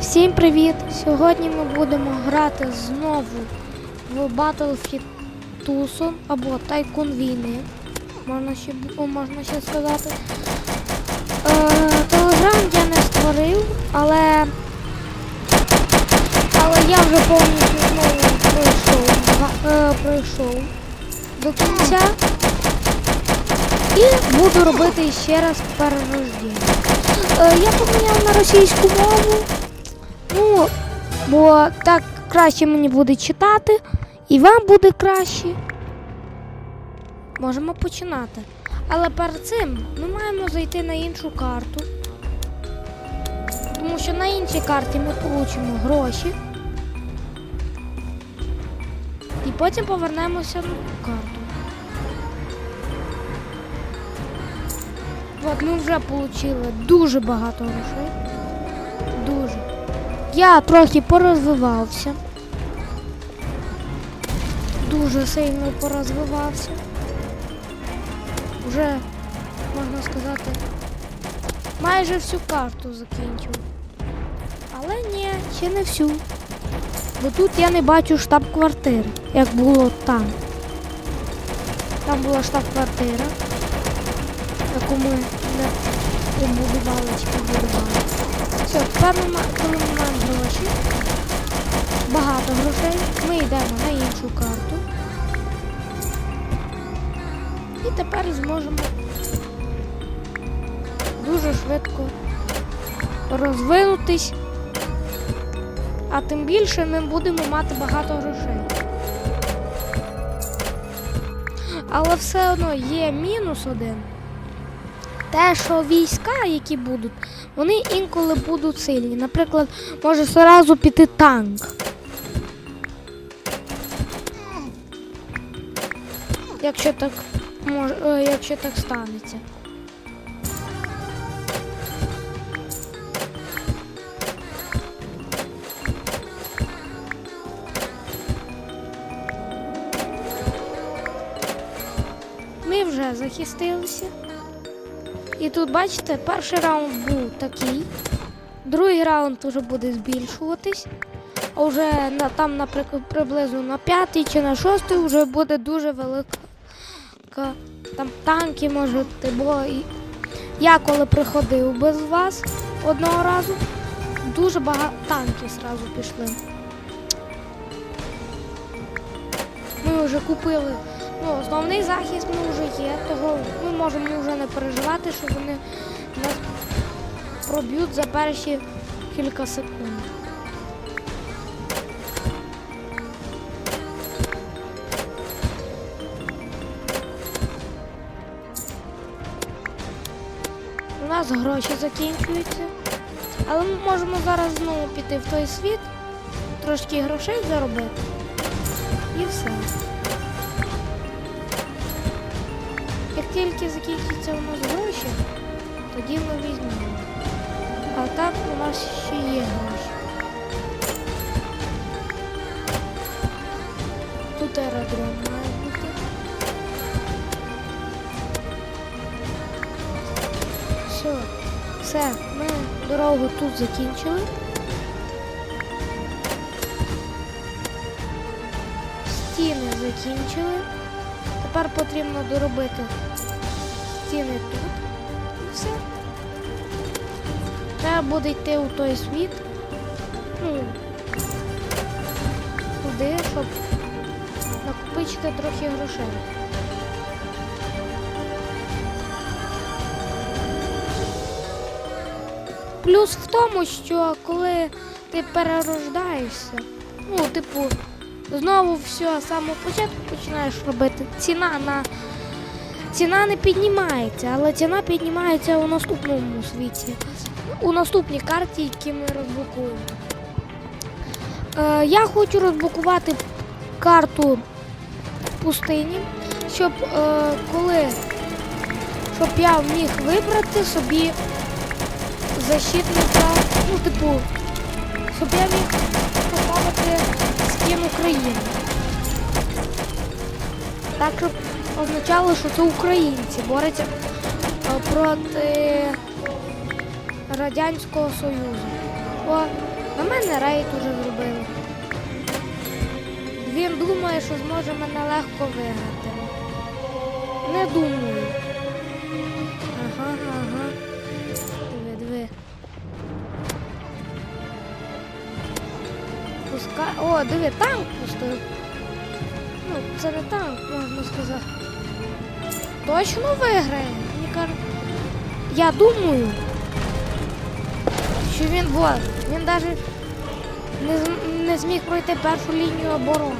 Всім привіт! Сьогодні ми будемо грати знову в Battlefield Tucson або Тайкун війни. Можна ще, можна ще сказати. Е, Телеграм я не створив, але, але я вже повністю знову пройшов, е, пройшов до кінця. І буду робити ще раз перерождення. Е, я поміняв на російську мову. Ну, бо так краще мені буде читати, і вам буде краще. Можемо починати. Але перед цим ми маємо зайти на іншу карту. Тому що на іншій карті ми получимо гроші. І потім повернемося на ту карту. От ми вже отримали дуже багато грошей. Дуже. Я трохи порозвивався. Дуже сильно порозвивався. Вже, можна сказати, майже всю карту закінчив. Але ні, ще не всю. Бо тут я не бачу штаб-квартири, як було там. Там була штаб-квартира, яку ми не побудували чи побудували. Все, тепер ми коли ми маємо гроші, багато грошей, ми йдемо на іншу карту. І тепер зможемо дуже швидко розвинутись. А тим більше ми будемо мати багато грошей. Але все одно є мінус один. Те, що війська, які будуть, вони інколи будуть сильні. Наприклад, може одразу піти танк. Якщо так мож, е, якщо так станеться. Ми вже захистилися. І тут, бачите, перший раунд був такий, другий раунд вже буде збільшуватись, а вже на, там, наприклад, приблизно на п'ятий чи на шостий вже буде дуже велика. Там танки бути, бо і- я коли приходив без вас одного разу, дуже багато танків зразу пішли. Ми вже купили Ну, основний захист ми вже є, того ми можемо вже не переживати, що вони нас проб'ють за перші кілька секунд. У нас гроші закінчуються, але ми можемо зараз знову піти в той світ, трошки грошей заробити і все. Тільки закінчаться у нас гроші, тоді ми візьмемо. А так у нас ще є гроші. Тут аеродром має бути. Все, все, ми дорогу тут закінчили. Стіни закінчили. Тепер потрібно доробити стіни тут. І все. Треба буде йти у той світ. Ну, туди, щоб накопичити трохи грошей. Плюс в тому, що коли ти перерождаєшся, ну, типу, знову все з самого початку починаєш робити, ціна на ціна не піднімається, але ціна піднімається у наступному світі, у наступній карті, які ми розблокуємо. Е, я хочу розблокувати карту пустині, щоб е, коли щоб я міг вибрати собі защитника, ну, типу, щоб я міг України. Так, щоб означало, що це українці борються е, проти Радянського Союзу. Бо мене рейд уже зробили. Він думає, що зможе мене легко виграти. Не думаю. Пускай. О, диви, танк пустив. Ну, це не танк, можна сказати. Точно виграє? Я думаю, що він вот. Він навіть не, не зміг пройти першу лінію оборони.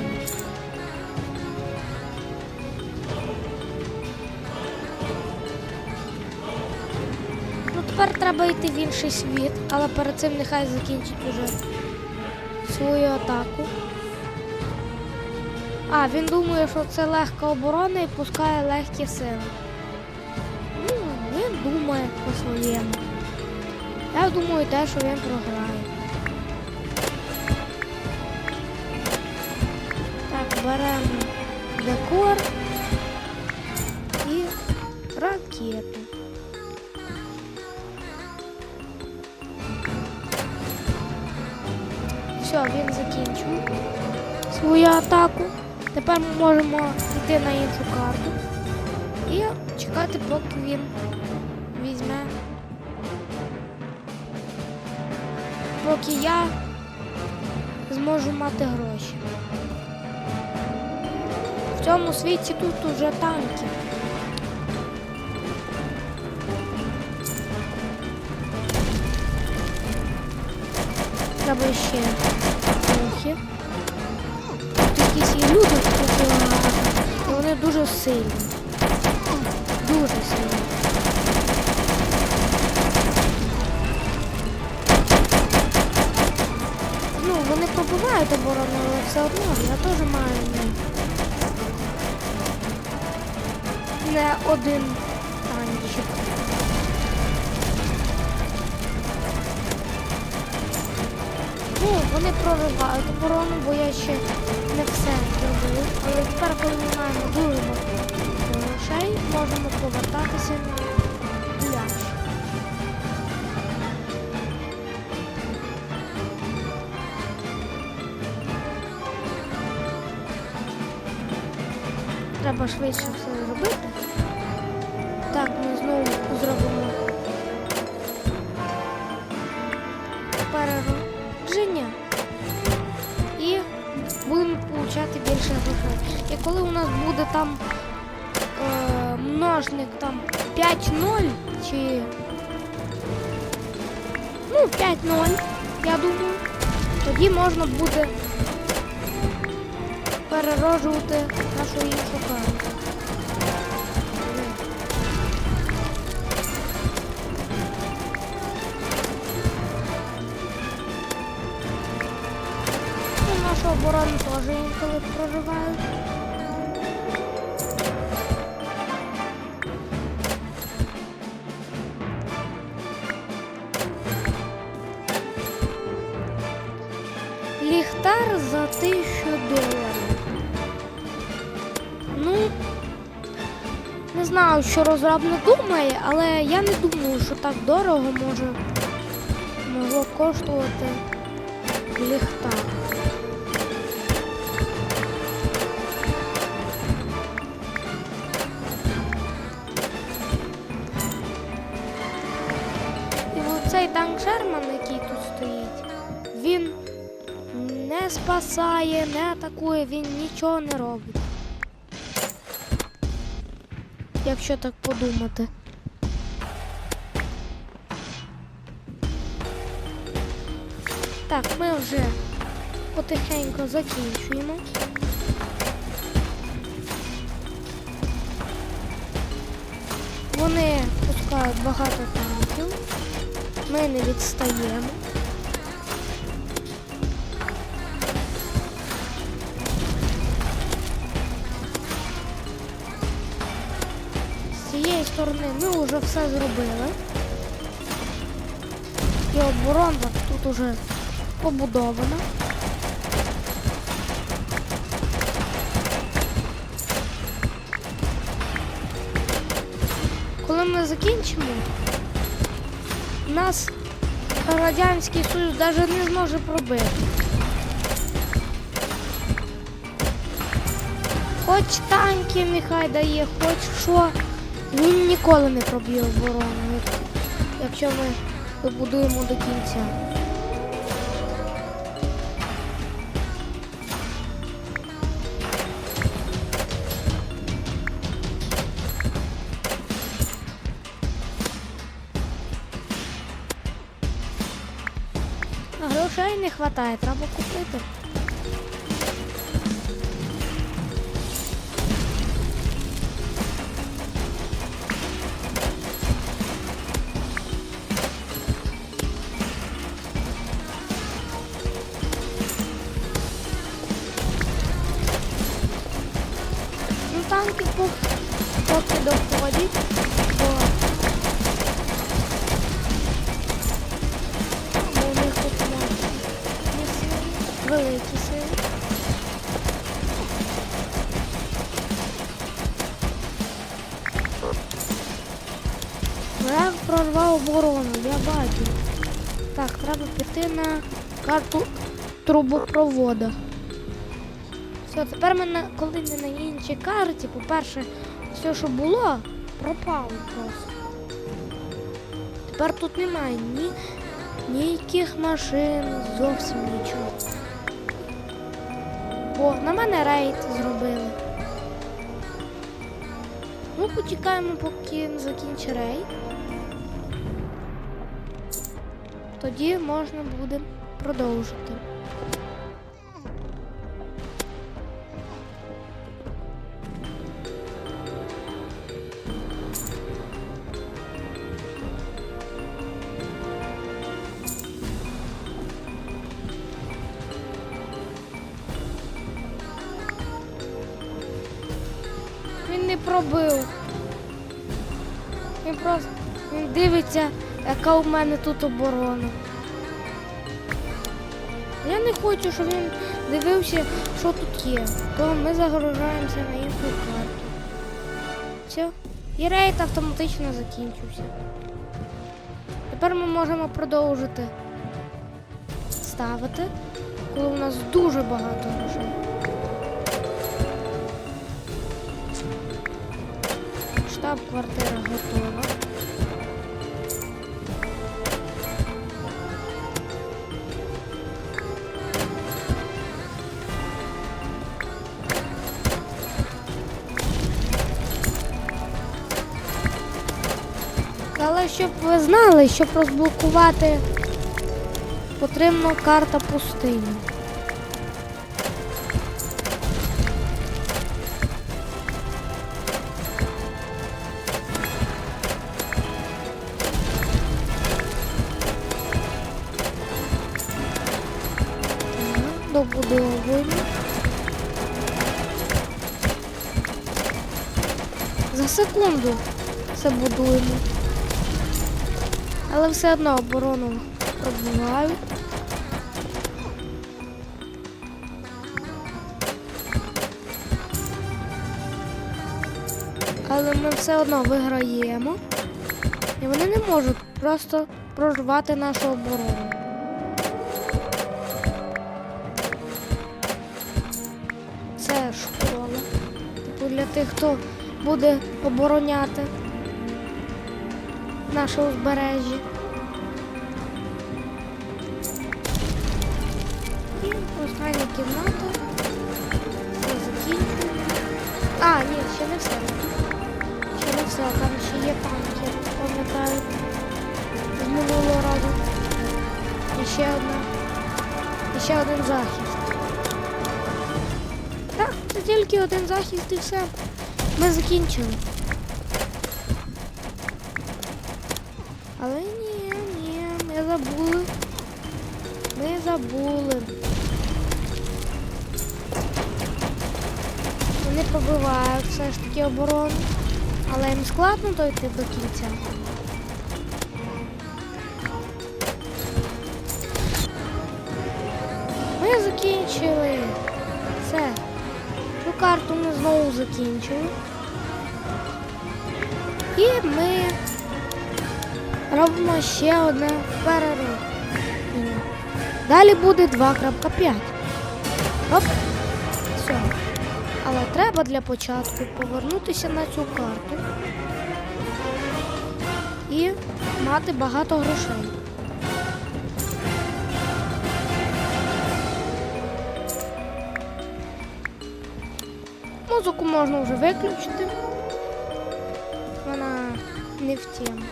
Ну тепер треба йти в інший світ, але перед цим нехай закінчить уже свою атаку. А, він думає, що це легка оборона і пускає легкі сили. Ну, він думає по-своєму. Я думаю те, що він програє. Так, беремо декор і ракету. Він свою атаку. Тепер ми можемо йти на іншу карту і чекати, поки він візьме. Поки я зможу мати гроші. В цьому світі тут уже танки. Треба ще трохи. Тут якісь є люди, тут, е, і вони дуже сильні. Дуже сильні. Ну, вони пробувають оборону, але все одно я теж маю не один вони проривають оборону, бо я ще не все зробив. Але тепер, коли ми маємо дуже багато грошей, можемо повертатися на пляж. Треба швидше все 5-0 чи ну 5-0, я думаю, тоді можна буде перероджувати нашу іншу карту. Ну, нашу оборону теж інколи проривають. Знаю, що розробник думає, але я не думаю, що так дорого може могло коштувати ліхтар. І оцей танк Шерман, який тут стоїть, він не спасає, не атакує, він нічого не робить. Якщо так подумати. Так, ми вже потихеньку закінчуємо. Вони пускають багато танків. Ми не відстаємо. Сторони ми вже все зробили. І оборона тут уже побудована. Коли ми закінчимо, нас Радянський Союз навіть не зможе пробити. Хоч танки нехай дає, хоч що. Він ніколи не проб'є оборону, якщо ми добудуємо до кінця. Грошей не вистачає, треба купити. Прорвав оборону, я бачу. Так, треба піти на карту трубопровода. Все, тепер ми на, коли ми на іншій карті, по-перше, все, що було, пропало просто. Тепер тут немає ні, ніяких машин, зовсім нічого. О, на мене рейд зробили. Ну, почекаємо, поки не закінчить рейд. Тоді можна буде продовжити. Він не пробив. Він просто він дивиться, яка у мене тут оборона. Я не хочу, щоб він дивився, що тут є. То ми загружаємося на іншу карту. Все. І рейд автоматично закінчився. Тепер ми можемо продовжити ставити, коли у нас дуже багато грошей. Штаб-квартира готова. Але щоб ви знали, щоб розблокувати, потрібна карта пустині. Добудовуємо. За секунду це будуємо. Але все одно оборону пробивають. Але ми все одно виграємо. І вони не можуть просто прорвати нашу оборону. Це школа. Типу для тих, хто буде обороняти наше узбережжя. І остання кімната. Все закінчуємо. А, ні, ще не все. Ще не все, там ще є танки, пам'ятаю. З минулого разу. І ще одна. І ще один захист. Так, це тільки один захист і все. Ми закінчили. Але ні, ні, ми забули. Ми забули. Вони пробивають все ж таки оборону. Але їм складно дойти до кінця. Ми закінчили. Все. Цю карту ми знову закінчили. І ми робимо ще одне перерив. Далі буде 2.5. Оп. Все. Але треба для початку повернутися на цю карту і мати багато грошей. Музику можна вже виключити. Вона не в тему.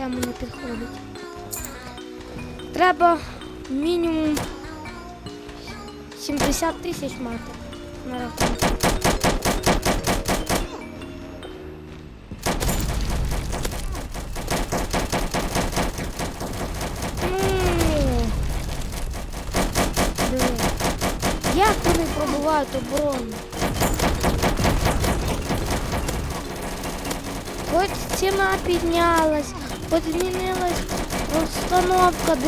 Тему не підходить. Треба мінімум 70 тисяч мати на рахунку. Ну. Як вони пробувають оборону? Хоч ціна піднялась, хоч змінилась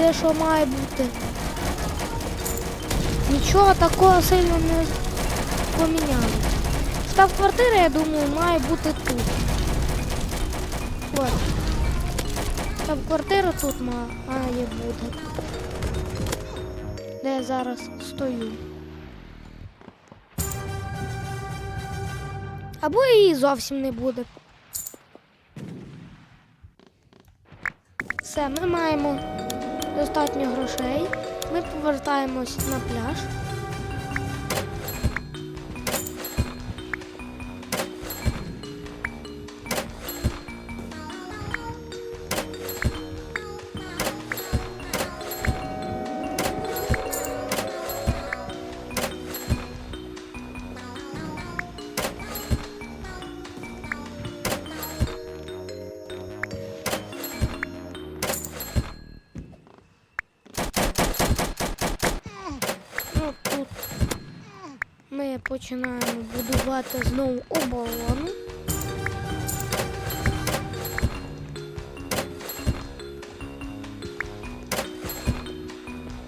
де що має бути. Нічого такого сильно не помінялось. Штаб-квартира, я думаю, має бути тут. От. Штаб-квартира тут ма- має бути. Де я зараз стою. Або її зовсім не буде. Все, ми маємо достатньо грошей. Ми повертаємось на пляж. Починаємо будувати знову оборону.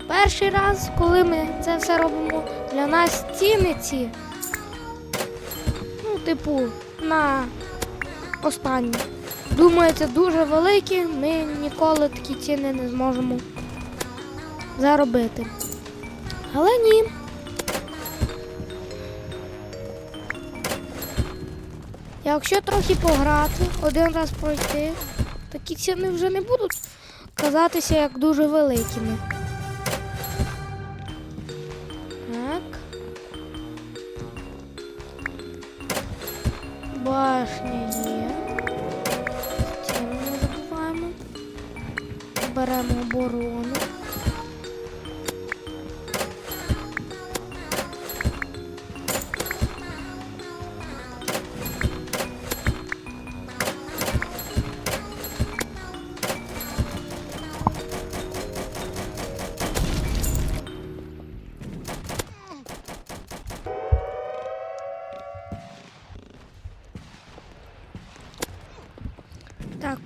Перший раз, коли ми це все робимо, для нас ціни ці, ну, типу, на останні. Думаю, це дуже великі, ми ніколи такі ціни не зможемо заробити. Але ні. Якщо трохи пограти, один раз пройти, такі ціни вже не будуть казатися як дуже великими.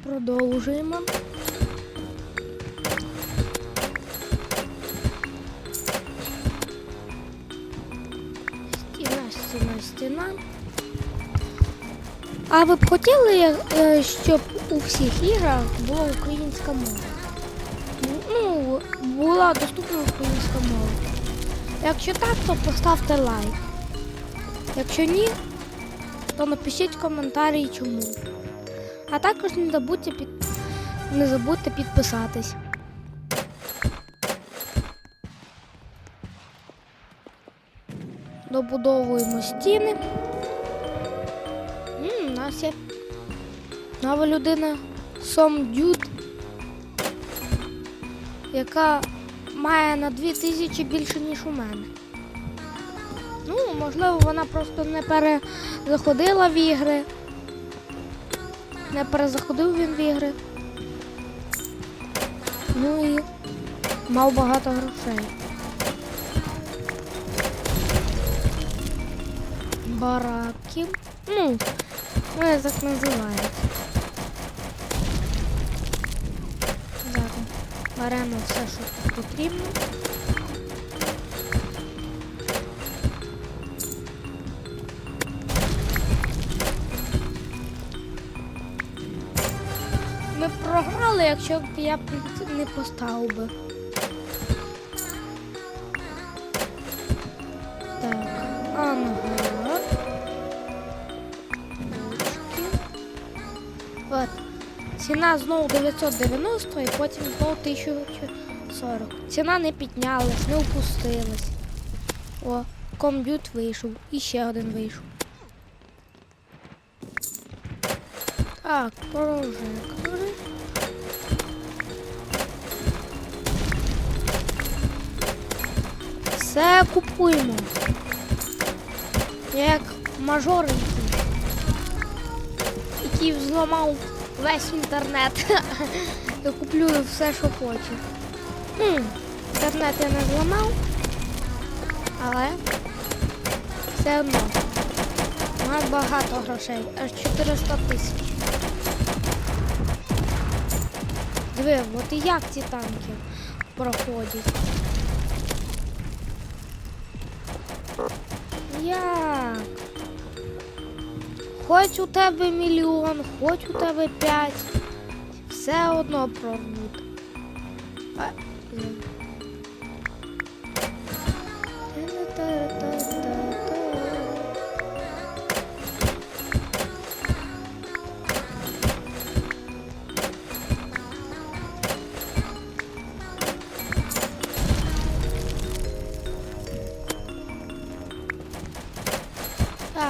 Продовжуємо. Стіна, стіна, стіна. А ви б хотіли, е, щоб у всіх іграх була українська мова? Ну, була доступна українська мова. Якщо так, то поставте лайк. Якщо ні, то напишіть коментарі чому. А також не забудьте під... не забудьте підписатись. Добудовуємо стіни. М, у нас є нова людина Сом Дюд, яка має на 2000 більше, ніж у мене. Ну, можливо, вона просто не перезаходила в ігри. Не перезаходив він в ігри. Ну і мав багато грошей. Бараки. Ну, вони так називають. Так, беремо все, що тут потрібно. програли, якщо б я б не поставив би. Так, ангар. От. Ціна знову 990 і потім знову 1040. Ціна не піднялась, не опустилась. О, комб'ют вийшов. І ще один вийшов. Так, порожник. Все купуємо. Як мажор який взламав весь інтернет. Я куплю все, що хочу. Ну, інтернет я не зламав, але все одно. Маю багато грошей, аж 400 тисяч. Диви, от і як ці танки проходять. Як? Хоч у тебе мільйон, хоч у тебе п'ять, все одно прорвуть.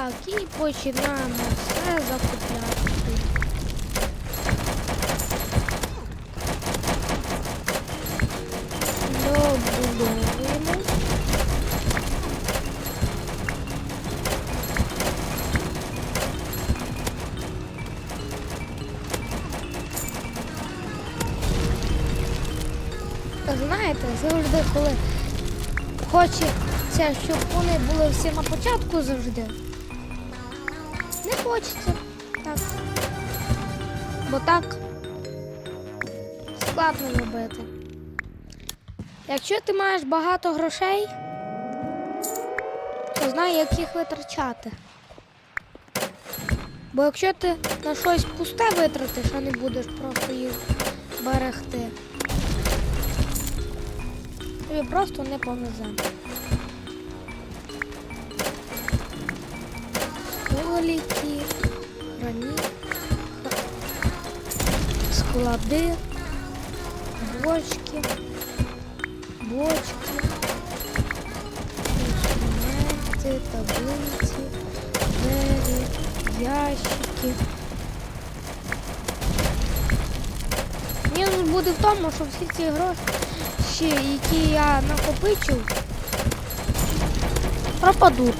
Так, і починаємо все закупляти. Добудовуємо. Знаєте, завжди, коли хочеться, щоб вони були всі на початку завжди. Хочеться. Так. Бо так складно робити. Якщо ти маєш багато грошей, то знай, як їх витрачати. Бо якщо ти на щось пусте витратиш, а не будеш просто їх берегти, тобі просто не повезе. Столики, граніт, склади, бочки, бочки, інструменти, таблиці, двері, ящики. Мінус буде в тому, що всі ці гроші, які я накопичив, пропадуть.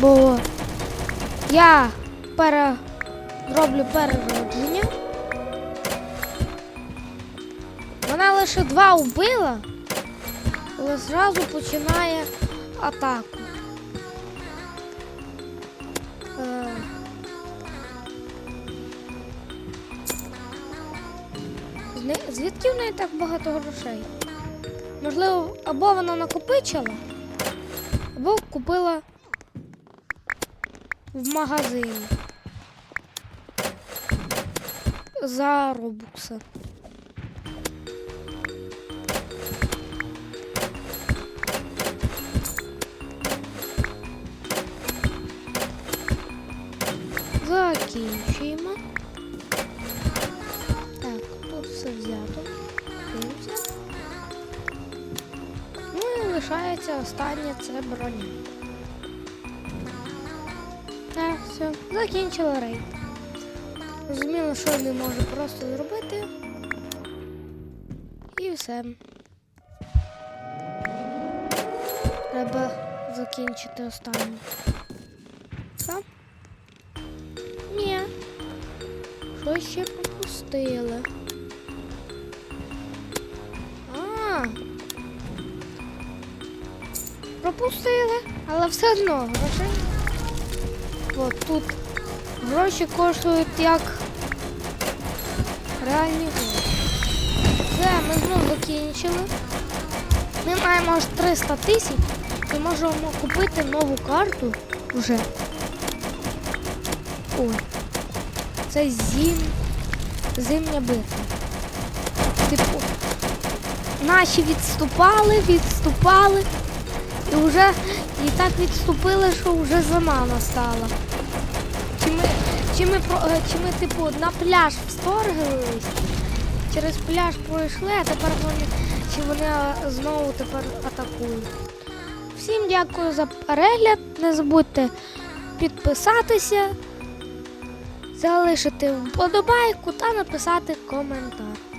Бо я пере... роблю переродження. Вона лише два вбила, але зразу починає атаку. Е, Звідки в неї так багато грошей? Можливо, або вона накопичила, або купила в магазині. За робукси. Закінчуємо. Так, тут все взято. Ну і лишається останнє це броня. Все, закінчила рейд. Розуміло, що не можу просто зробити. І все. Треба закінчити останнє. Все? Ні. Що ще пропустили? А. Пропустили, але все одно грошей. От тут гроші коштують як реальні гроші. Все, ми знову закінчили. Ми маємо аж 300 тисяч і можемо купити нову карту вже. Ой. Це зим... зимня битва. Типу, наші відступали, відступали. І вже і так відступили, що вже зима настала. Чи ми е, чи ми типу, на пляж вторглись, через пляж пройшли, а тепер вони, чи вони е, знову тепер атакують. Всім дякую за перегляд. Не забудьте підписатися, залишити вподобайку та написати коментар.